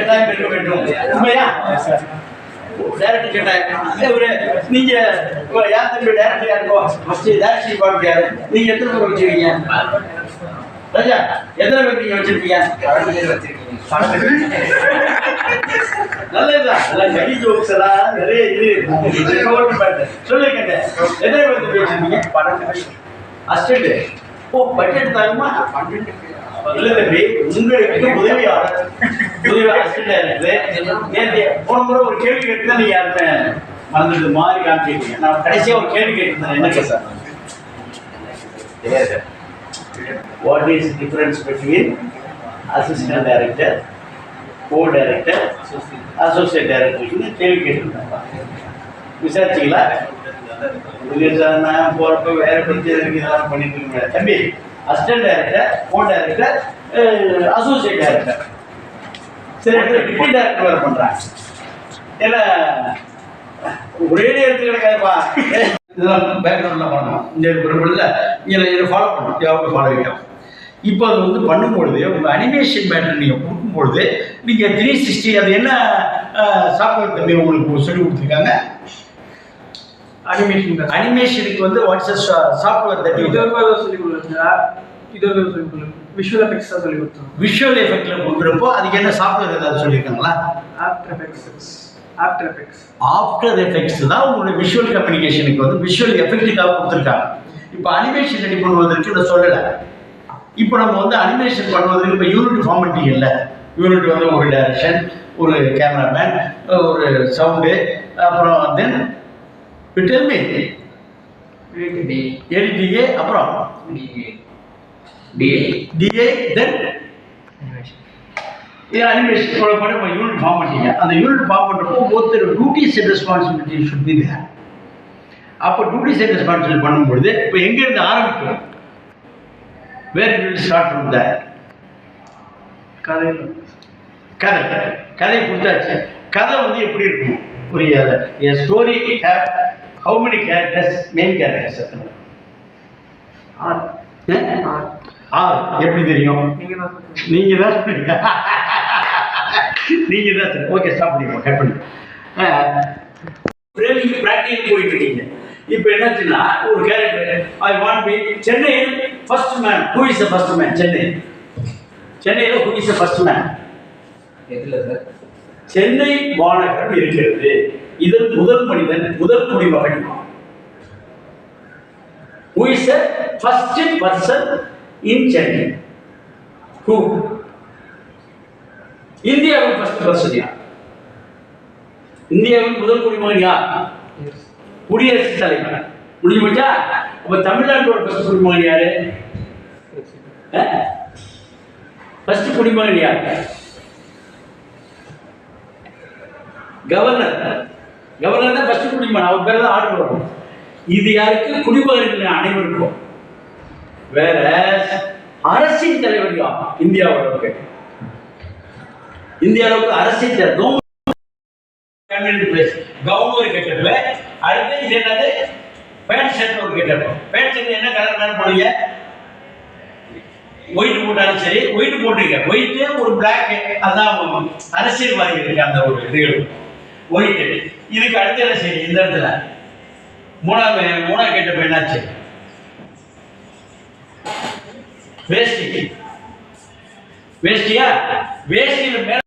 கட்டாயம் இருக்க வேண்டும். உண்மையா? டைரக்டர் ஒரு நீங்க யார் தம்பி டைரக்டர் யாருக்கோ ஃபர்ஸ்ட் டைரக்டர் பார்க்க யாரு? நீங்க எத்தனை பேர் வச்சிருக்கீங்க? ராஜா எத்தனை பேர் நீங்க வச்சிருக்கீங்க? நல்லதுதான். கடி நிறைய இது. சொல்லுங்க. எத்தனை பேர் வச்சிருக்கீங்க? அசிஸ்டன்ட் ஓ பட்ஜெட் தாங்குமா இல்ல தம்பி உங்களுக்கு உதவியாளர். போன முறை ஒரு கேள்வி கேட்டு தான் நீங்க யாருமே மறந்துட்டு மாதிரி காமிச்சிருக்கீங்க. நான் கடைசியா ஒரு கேள்வி கேட்டிருந்தேன். என்ன sir what is difference between assistant director co director associate director கேள்வி கேட்டிருந்தேன். விசாரிச்சிங்களா? சார் நான் போறப்ப வேற பிரச்சனை இருக்கு. இதெல்லாம் பண்ணிட்டு தம்பி assistant director co director associate director சில இடத்துல டிப்டி டைரக்டர் வேற பண்றாங்க ஏன்னா ஒரே நேரத்தில் கிடைக்காதுப்பா. இதெல்லாம் பேக்ரவுண்டில் பண்ணணும். இந்த பொருளில் இதில் இதை ஃபாலோ பண்ணணும். யாவது ஃபாலோ வைக்கலாம் இப்போ அது வந்து பண்ணும்பொழுது உங்கள் அனிமேஷன் மேட்டர் நீங்கள் கொடுக்கும்பொழுது நீங்கள் த்ரீ சிக்ஸ்டி அது என்ன சாஃப்ட்வேர் தம்பி உங்களுக்கு சொல்லி கொடுத்துருக்காங்க? அனிமேஷன் அனிமேஷனுக்கு வந்து வாட்ஸ் சாஃப்ட்வேர் தட்டி சொல்லி கொடுங்க இது சொல்லி கொடுங்க விஷுவல் எஃபெக்ட்ஸ் தான் சொல்லி கொடுத்தோம். விஷுவல் எஃபெக்ட்ல கொடுக்குறப்போ அதுக்கு என்ன சாஃப்ட்வேர் ஏதாவது சொல்லியிருக்காங்களா? After effects after effects after effects தான் உங்களுடைய விஷுவல் கம்யூனிகேஷனுக்கு வந்து விஷுவல் எஃபெக்ட்டுக்காக கொடுத்துருக்காங்க. இப்போ அனிமேஷன் ரெடி பண்ணுவதற்கு நான் சொல்லலை. இப்போ நம்ம வந்து அனிமேஷன் பண்ணுவதற்கு இப்போ யூனிட் ஃபார்மெட்டிங் இல்லை. யூனிட் வந்து ஒரு டைரக்ஷன் ஒரு கேமராமேன் ஒரு சவுண்டு அப்புறம் தென் டெல்மி எடிட்டிஏ அப்புறம்? டிஏ தென் இது அனிமேஷன் இவ்வளோ பண்ணி நம்ம யூனிட் ஃபார்ம் பண்ணிட்டீங்க அந்த யூனிட் ஃபார்ம் பண்ணுறப்போ ஒருத்தர் duties and responsibility should be there அப்போ டியூட்டிஸ் அண்ட் ரெஸ்பான்சிபிலிட்டி பண்ணும்பொழுது இப்போ எங்கேருந்து ஆரம்பிக்கும் where will start from there கதையில். கதை. கதை கொடுத்தாச்சு. கதை வந்து எப்படி இருக்கும்? புரியாத. A story have how many characters main characters எத்தனை? ஆர் ஆ? ஆர் ஆறு எப்படி தெரியும்? நீங்க தான் சொன்னீங்க நீங்க தான் ஓகே ஸ்டாப் பண்ணிக்கோ கட் பண்ணி பிராக்டிகல் போயிட்டு இருக்கீங்க. இப்போ என்னாச்சுன்னா ஒரு கேரக்டர் ஐ வாண்ட் பி சென்னையில் first man who is first man Chennai சென்னையில் ஹூ இஸ் ஃபர்ஸ்ட் மேன் எதுல சார் சென்னை மாநகரம் இருக்கிறது. இதன் முதல் மனிதன் முதல் குடிமகன். Who is first person in Chennai who இந்தியாவின் ஃபர்ஸ்ட் பர்சன் யார் இந்தியாவின் முதல் குடிமகன் யார்? குடியரசுத் தலைவர். முடிஞ்சு போச்சா அப்ப தமிழ்நாட்டோட ஃபர்ஸ்ட் குடிமகன் யாரு? ஃபர்ஸ்ட் குடிமகன் யார்? கவர்னர் கவர்னர் தான் ஃபர்ஸ்ட் குடிமகன். அவர் பேர் தான் ஆர்டர் வரும். இது யாருக்கு? குடிமகன்கள் அனைவருக்கும். வேற அரசின் தலைவர் யார் இந்தியாவோட இந்தியாவுக்கு அரசின் தலைவர் கம்யூனிட்டி பிளேஸ் கவர்னர் கேட்டதுல அடுத்து இது என்னது? பேண்ட் ஷர்ட் ஒரு கேட்டது பேண்ட் ஷர்ட் என்ன கலர் வேணும் போடுங்க ஒயிட் போட்டாலும் சரி ஒயிட் போட்டுருங்க ஒயிட்டு ஒரு பிளாக் அதான் அரசியல்வாதிகளுக்கு அந்த ஒரு இது ஒயிட் இதுக்கு அடுத்து என்ன சரி இந்த இடத்துல. மூணாவது மூணா கேட்டப்ப என்னாச்சு? வேஷ்டி வேஷ்டியா? வேஷ்டியில மேல